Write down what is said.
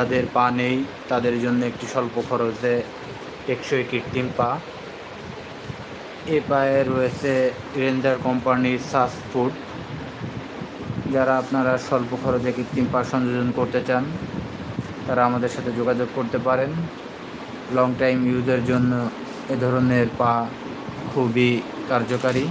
যাদের পা নেই, তাদের জন্য একটি স্বল্প খরচে টেকসই কৃত্রিম পা। এ পায়ে রয়েছে রেঞ্জার কোম্পানির সাস ফুড। যারা আপনারা স্বল্প খরচে কৃত্রিম পা সংযোজন করতে চান, তারা আমাদের সাথে যোগাযোগ করতে পারেন। লং টাইম ইউজের জন্য এ ধরনের পা খুবই কার্যকারী।